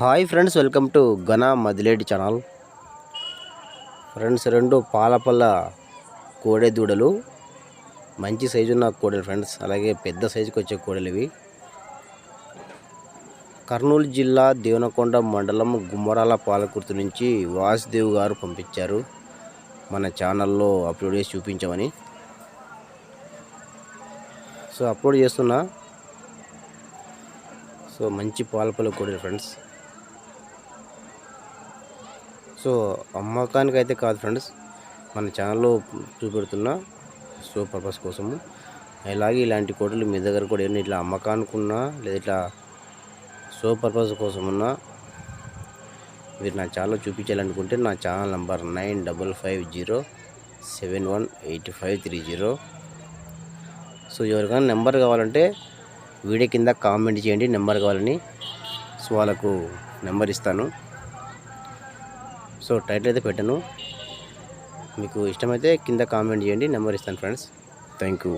Hi friends welcome to ఘన Madileti channel. Friends రెండు పాలపల్ల కోడె దూడలు. మంచి సైజు ఉన్న కోడలు ఫ్రెండ్స్ అలాగే పెద్ద సైజుకి వచ్చే కోడలు ఇవి. కర్నూలు జిల్లా దేవనకొండ మండలం గుమ్మరాల పాలకుర్తి నుంచి వాసుదేవ్ గారు పంపించారు. మన ఛానల్లో అప్లోడ్ చేసి చూపించమని. సో అప్లోడ్ చేస్తున్నా. సో మంచి పాలపల్ల కోడలు ఫ్రెండ్స్. సో అమ్మకానికి అయితే కాదు ఫ్రెండ్స్. మన ఛానల్లో చూపెడుతున్న సో పర్పస్ కోసము. అలాగే ఇలాంటి కోటలు మీ దగ్గర కూడా ఏమైనా ఇట్లా అమ్మకానికి ఉన్నా లేదా ఇట్లా సో పర్పస్ కోసమున్నా మీరు నా ఛానల్ చూపించాలనుకుంటే నా channel number nine double five zero seven one eight five three zero. So ఎవరికైనా నెంబర్ కావాలంటే వీడియో కింద కామెంట్ చేయండి నెంబర్ కావాలని. సో వాళ్ళకు నెంబర్ ఇస్తాను. సో టైటిల్ అయితే పెట్టాను. మీకు ఇష్టమైతే కింద కామెంట్ చేయండి నెంబర్ ఇస్తాను ఫ్రెండ్స్. Thank you.